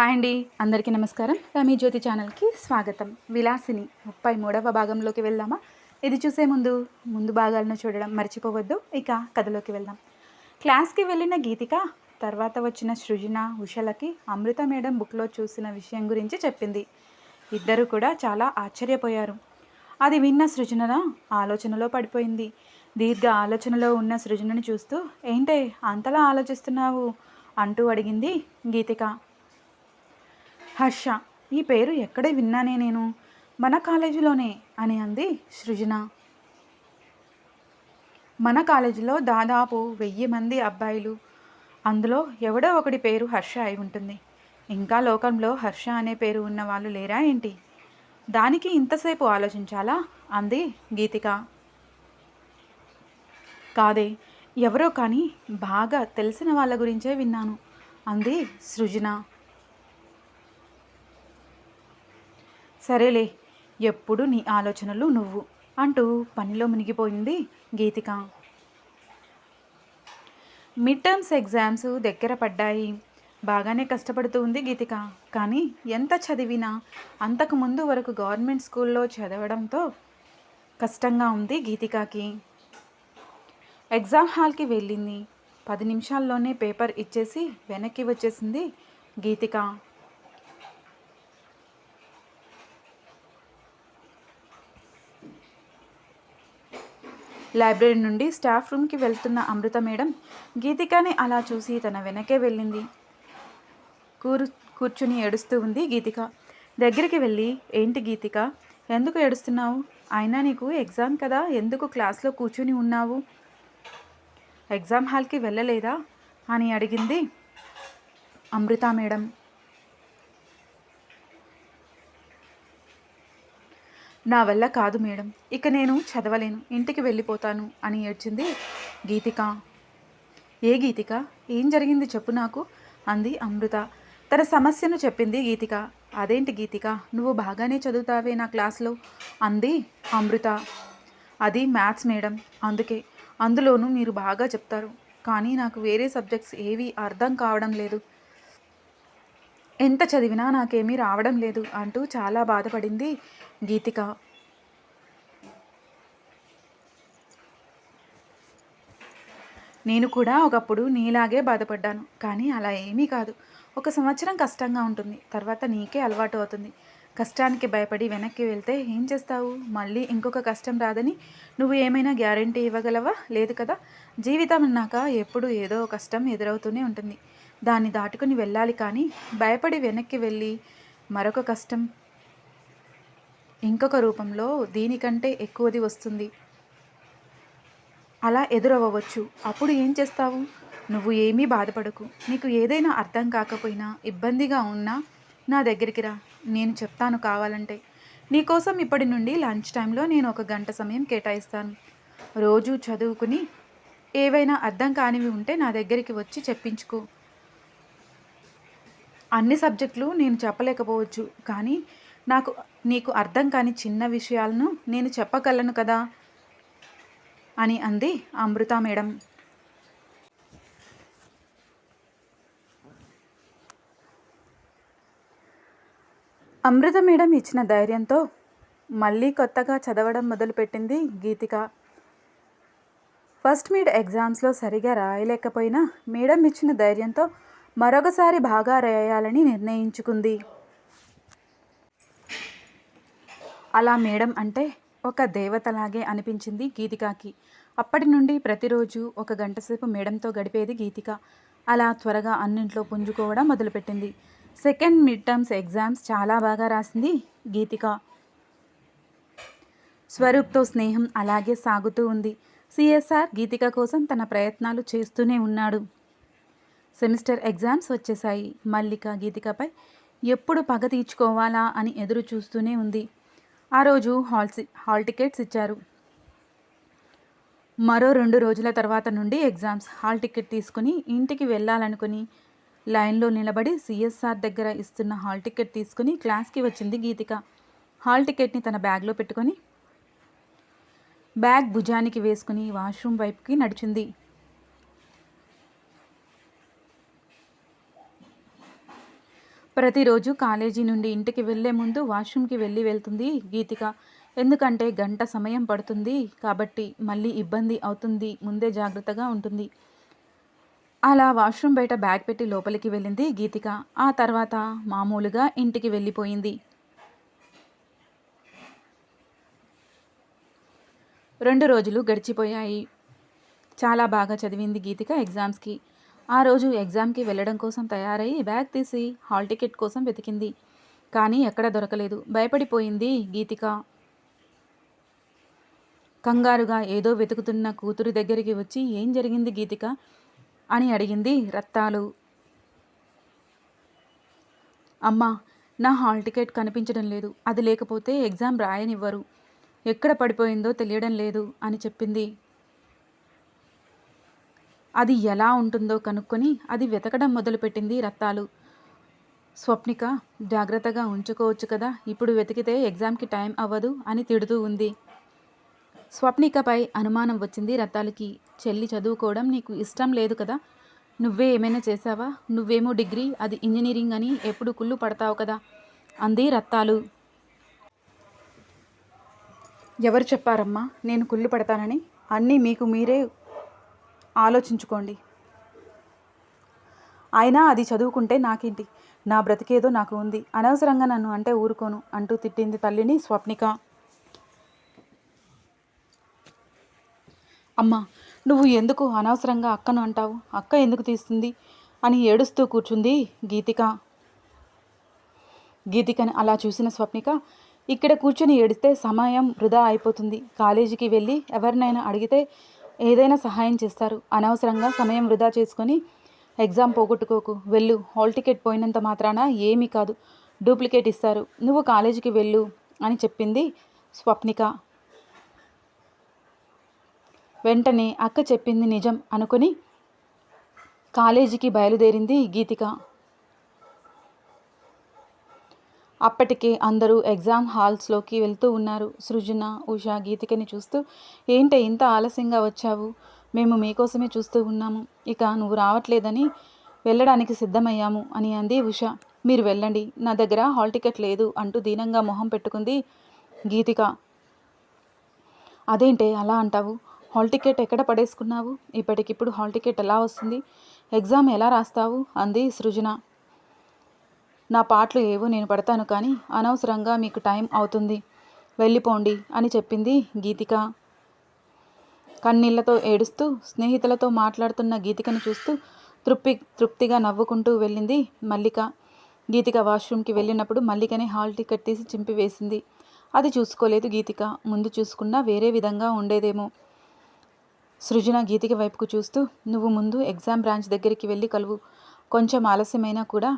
Hi అండి అందరికీ నమస్కారం. రమీ జ్యోతి ఛానల్కి స్వాగతం. విలాసిని ముప్పై మూడవ భాగంలోకి వెళ్దామా? ఇది చూసే ముందు ముందు భాగాలను చూడడం మర్చిపోవద్దు. ఇక కథలోకి వెళ్దాం. క్లాస్కి వెళ్ళిన గీతిక తర్వాత వచ్చిన సృజన ఉషలకి అమృత మేడం బుక్లో చూసిన విషయం గురించి చెప్పింది. ఇద్దరు కూడా చాలా ఆశ్చర్యపోయారు. అది విన్న సృజన ఆలోచనలో పడిపోయింది. దీర్ఘ ఆలోచనలో ఉన్న సృజనని చూస్తూ ఏంటే అంతలా ఆలోచిస్తున్నావు? అంటూ అడిగింది గీతిక. హర్ష ఈ పేరు ఎక్కడే విన్నానే నేను? మన కాలేజీలోనే అని అంది సృజన. మన కాలేజీలో దాదాపు వెయ్యి మంది అబ్బాయిలు. అందులో ఎవడో ఒకటి పేరు హర్ష అయి ఉంటుంది. ఇంకా లోకంలో హర్ష అనే పేరు ఉన్న వాళ్ళు లేరా ఏంటి? దానికి ఇంతసేపు ఆలోచించాలా? అంది గీతిక. కాదే ఎవరో కానీ బాగా తెలిసిన వాళ్ళ గురించే విన్నాను అంది సృజన. సరేలే ఎప్పుడు నీ ఆలోచనలు నువ్వు అంటూ పనిలో మునిగిపోయింది గీతిక. మిడ్ టర్మ్స్ ఎగ్జామ్స్ దగ్గర పడ్డాయి. బాగానే కష్టపడుతూ ఉంది గీతిక. కానీ ఎంత చదివినా అంతకు ముందు వరకు గవర్నమెంట్ స్కూల్లో చదవడంతో కష్టంగా ఉంది గీతికాకి. ఎగ్జామ్ హాల్కి వెళ్ళింది. పది నిమిషాల్లోనే పేపర్ ఇచ్చేసి వెనక్కి వచ్చేసింది గీతిక. లైబ్రరీ నుండి స్టాఫ్ రూమ్కి వెళ్తున్న అమృత మేడం గీతికని అలా చూసి తన వెనకే వెళ్ళింది. కూరు కూర్చుని ఏడుస్తూ ఉంది గీతిక. దగ్గరికి వెళ్ళి ఏంటి గీతిక ఎందుకు ఏడుస్తున్నావు? అయినా నీకు ఎగ్జామ్ కదా ఎందుకు క్లాస్లో కూర్చుని ఉన్నావు? ఎగ్జామ్ హాల్కి వెళ్ళలేదా? అని అడిగింది అమృత మేడం. నా వల్ల కాదు మేడం. ఇక నేను చదవలేను. ఇంటికి వెళ్ళిపోతాను అని ఏడ్చింది గీతిక. ఏ గీతిక? ఏం జరిగింది చెప్పు నాకు అంది అమృత. తన సమస్యను చెప్పింది గీతిక. అదేంటి గీతిక? నువ్వు బాగానే చదువుతావే నా క్లాస్లో అంది అమృత. అది మ్యాథ్స్ మేడం. అందుకే. అందులోనూ మీరు బాగా చెప్తారు. కానీ నాకు వేరే సబ్జెక్ట్స్ ఏవి అర్థం కావడం లేదు. ఎంత చదివినా నాకేమీ రావడం లేదు అంటూ చాలా బాధపడింది గీతిక. నేను కూడా ఒకప్పుడు నీలాగే బాధపడ్డాను కానీ అలా ఏమీ కాదు. ఒక సంవత్సరం కష్టంగా ఉంటుంది తర్వాత నీకే అలవాటు అవుతుంది. కష్టానికి భయపడి వెనక్కి వెళ్తే ఏం చేస్తావు? మళ్ళీ ఇంకొక కష్టం రాదని నువ్వు ఏమైనా గ్యారంటీ ఇవ్వగలవా? లేదు కదా? జీవితం అన్నాక ఎప్పుడు ఏదో కష్టం ఎదురవుతూనే ఉంటుంది. దాన్ని దాటుకుని వెళ్ళాలి కానీ భయపడి వెనక్కి వెళ్ళి మరొక కష్టం. ఇంకొక రూపంలో దీనికంటే ఎక్కువది వస్తుంది. అలా ఎదురవ్వవచ్చు. అప్పుడు ఏం చేస్తావు? నువ్వు ఏమీ బాధపడకు. నీకు ఏదైనా అర్థం కాకపోయినా ఇబ్బందిగా ఉన్నా నా దగ్గరికి రా. నేను చెప్తాను కావాలంటే. నీకోసం ఇప్పటి నుండి లంచ్ టైంలో నేను ఒక గంట సమయం కేటాయిస్తాను. రోజు చదువుకుని ఏవైనా అర్థం కానివి ఉంటే నా దగ్గరికి వచ్చి చెప్పించుకో. అన్ని సబ్జెక్టులు నేను చెప్పలేకపోవచ్చు. కానీ నాకు నీకు అర్థం కాని చిన్న విషయాలను నేను చెప్పగలను కదా? అని అంది అమృత మేడం. అమృత మేడం ఇచ్చిన ధైర్యంతో మళ్ళీ కొత్తగా చదవడం మొదలుపెట్టింది గీతిక. ఫస్ట్ మీడ్ ఎగ్జామ్స్లో సరిగా రాయలేకపోయినా మేడం ఇచ్చిన ధైర్యంతో మరొకసారి బాగా రాయాలని నిర్ణయించుకుంది. అలా మేడం అంటే ఒక దేవతలాగే అనిపించింది గీతికాకి. అప్పటి నుండి ప్రతిరోజు ఒక గంటసేపు మేడంతో గడిపేది గీతిక. అలా త్వరగా అన్నింట్లో పుంజుకోవడం మొదలుపెట్టింది. సెకండ్ మిడ్ టర్మ్స్ ఎగ్జామ్స్ చాలా బాగా రాసింది గీతిక. స్వరూప్తో స్నేహం అలాగే సాగుతూ ఉంది. సిఎస్ఆర్ గీతిక కోసం తన ప్రయత్నాలు చేస్తూనే ఉన్నాడు. సెమిస్టర్ ఎగ్జామ్స్ వచ్చేసాయి మల్లిక గీతికపై ఎప్పుడు పగ తీర్చుకోవాలా అని ఎదురు చూస్తూనే ఉంది. ఆ రోజు హాల్ హాల్ టికెట్స్ ఇచ్చారు. మరో రెండు రోజుల తర్వాత నుండి ఎగ్జామ్స్. హాల్ టికెట్ తీసుకుని ఇంటికి వెళ్ళాలనుకుని లైన్లో నిలబడి సిఎస్ఆర్ దగ్గర ఇస్తున్న హాల్ టికెట్ తీసుకుని క్లాస్కి వచ్చింది గీతిక. హాల్ టికెట్ని తన బ్యాగ్లో పెట్టుకొని బ్యాగ్ భుజానికి వేసుకుని వాష్రూమ్ వైపుకి నడిచింది. ప్రతిరోజు కాలేజీ నుండి ఇంటికి వెళ్ళే ముందు వాష్రూమ్కి వెళ్ళి వెళ్తుంది గీతిక. ఎందుకంటే గంట సమయం పడుతుంది కాబట్టి మళ్ళీ ఇబ్బంది అవుతుంది ముందే జాగ్రత్తగా ఉంటుంది. అలా వాష్రూమ్ బయట బ్యాగ్ పెట్టి లోపలికి వెళ్ళింది గీతిక. ఆ తర్వాత మామూలుగా ఇంటికి వెళ్ళిపోయింది. రెండు రోజులు గడిచిపోయాయి. చాలా బాగా చదివింది గీతిక ఎగ్జామ్స్కి. ఆ రోజు ఎగ్జామ్కి వెళ్ళడం కోసం తయారై బ్యాగ్ తీసి హాల్ టికెట్ కోసం వెతికింది. కానీ ఎక్కడ దొరకలేదు. భయపడిపోయింది గీతిక. కంగారుగా ఏదో వెతుకుతున్న కూతురు దగ్గరికి వచ్చి ఏం జరిగింది గీతిక? అని అడిగింది రత్తాలు. అమ్మా నా హాల్ టికెట్ కనిపించడం లేదు. అది లేకపోతే ఎగ్జామ్ రాయనివ్వరు. ఎక్కడ పడిపోయిందో తెలియడం లేదు అని చెప్పింది. అది ఎలా ఉంటుందో కనుక్కొని అది వెతకడం మొదలుపెట్టింది రత్తాలు. స్వప్నిక జాగ్రత్తగా ఉంచుకోవచ్చు కదా ఇప్పుడు వెతికితే ఎగ్జామ్కి టైం అవ్వదు అని తిడుతూ ఉంది. స్వప్నికపై అనుమానం వచ్చింది రత్తాలకి. చెల్లి చదువుకోవడం నీకు ఇష్టం లేదు కదా నువ్వే ఏమైనా చేసావా నువ్వేమో డిగ్రీ అది ఇంజనీరింగ్ అని ఎప్పుడు కుళ్ళు పడతావు కదా అంది రత్తాలు. ఎవరు చెప్పారమ్మా నేను కుళ్ళు పడతానని? అన్నీ మీకు మీరే ఆలోచించుకోండి. అయినా అది చదువుకుంటే నాకేంటి? నా బ్రతికేదో నాకు ఉంది. అనవసరంగా నన్ను అంటే ఊరుకోను అంటూ తిట్టింది తల్లిని స్వప్నిక. అమ్మ నువ్వు ఎందుకు అనవసరంగా అక్కను అంటావు? అక్క ఎందుకు తీస్తుంది? అని ఏడుస్తూ కూర్చుంది గీతిక. గీతికని అలా చూసిన స్వప్నిక ఇక్కడ కూర్చొని ఏడిస్తే సమయం వృధా అయిపోతుంది. కాలేజీకి వెళ్ళి ఎవరినైనా అడిగితే ఏదైనా సహాయం చేస్తారు. అనవసరంగా సమయం వృధా చేసుకొని ఎగ్జామ్ పోగొట్టుకోకు. వెళ్ళు. హాల్ టికెట్ పోయినంత మాత్రాన ఏమీ కాదు. డూప్లికేట్ ఇస్తారు. నువ్వు కాలేజీకి వెళ్ళు అని చెప్పింది స్వప్నిక. వెంటనే అక్క చెప్పింది నిజం అనుకుని కాలేజీకి బయలుదేరింది గీతిక. అప్పటికే అందరూ ఎగ్జామ్ హాల్స్లోకి వెళ్తూ ఉన్నారు. సృజన ఉష గీతికని చూస్తూ ఏంటే ఇంత ఆలస్యంగా వచ్చావు? మేము మీకోసమే చూస్తూ ఉన్నాము. ఇక నువ్వు రావట్లేదని వెళ్ళడానికి సిద్ధమయ్యాము అని అంది ఉష. మీరు వెళ్ళండి. నా దగ్గర హాల్ టికెట్ లేదు అంటూ దీనంగా మొహం పెట్టుకుంది గీతిక. అదేంటే అలా అంటావు? హాల్ టికెట్ ఎక్కడ పడేసుకున్నావు? ఇప్పటికిప్పుడు హాల్ టికెట్ ఎలా వస్తుంది? ఎగ్జామ్ ఎలా రాస్తావు? అంది సృజన. నా పాటలు ఏవో నేను పడతాను కానీ అనవసరంగా మీకు టైం అవుతుంది. వెళ్ళిపోండి అని చెప్పింది గీతిక. కన్నీళ్ళతో ఏడుస్తూ స్నేహితులతో మాట్లాడుతున్న గీతికను చూస్తూ తృప్తి తృప్తిగా నవ్వుకుంటూ వెళ్ళింది మల్లిక. గీతిక వాష్రూమ్కి వెళ్ళినప్పుడు మల్లికని హాల్ టికెట్ తీసి చింపివేసింది. అది చూసుకోలేదు గీతిక. ముందు చూసుకున్నా వేరే విధంగా ఉండేదేమో. సృజన గీతిక వైపుకు చూస్తూ నువ్వు ముందు ఎగ్జామ్ బ్రాంచ్ దగ్గరికి వెళ్ళి కలువు. కొంచెం ఆలస్యమైనా కూడా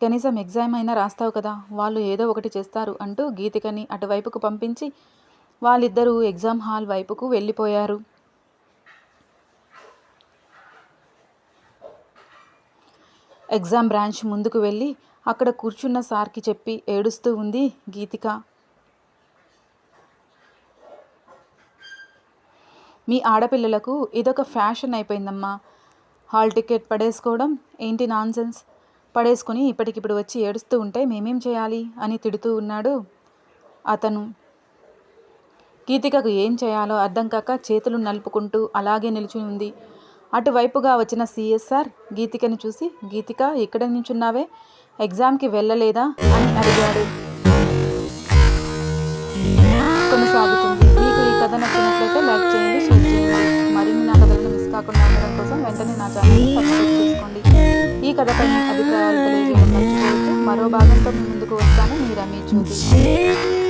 కనీసం ఎగ్జామ్ అయినా రాస్తావు కదా వాళ్ళు ఏదో ఒకటి చేస్తారు అంటూ గీతికని అటువైపుకు పంపించి వాళ్ళిద్దరూ ఎగ్జామ్ హాల్ వైపుకు వెళ్ళిపోయారు. ఎగ్జామ్ బ్రాంచ్ ముందుకు వెళ్ళి అక్కడ కూర్చున్న సార్కి చెప్పి ఏడుస్తూ ఉంది గీతిక. మీ ఆడపిల్లలకు ఇదొక ఫ్యాషన్ అయిపోయిందమ్మా. హాల్ టికెట్ పడేసుకోవడం ఏంటి నాన్సెన్స్? పడేసుకుని ఇప్పటికిప్పుడు వచ్చి ఏడుస్తూ ఉంటే మేమేం చేయాలి? అని తిడుతూ ఉన్నాడు అతను. గీతికకు ఏం చేయాలో అర్థం కాక చేతులు నలుపుకుంటూ అలాగే నిలిచి ఉంది. అటువైపుగా వచ్చిన సిఎస్ఆర్ గీతికని చూసి గీతిక ఇక్కడ నుంచున్నావే ఎగ్జామ్కి వెళ్ళలేదా? అని అడిగాడు. కొనసాగుతుంది. మీకు ఈ కథ నచ్చినట్లయితే లైక్ చేయండి షేర్ చేయండి. మరిన్ని నా కథలను మిస్ కాకుండా ఉండడం కోసం వెంటనే నా ఛానల్ కథపై అభిప్రాయాలు తెలియజేయడం. మరో భాగంతో మీ ముందుకు వస్తాను. మీ రమేష్ జ్యోతి.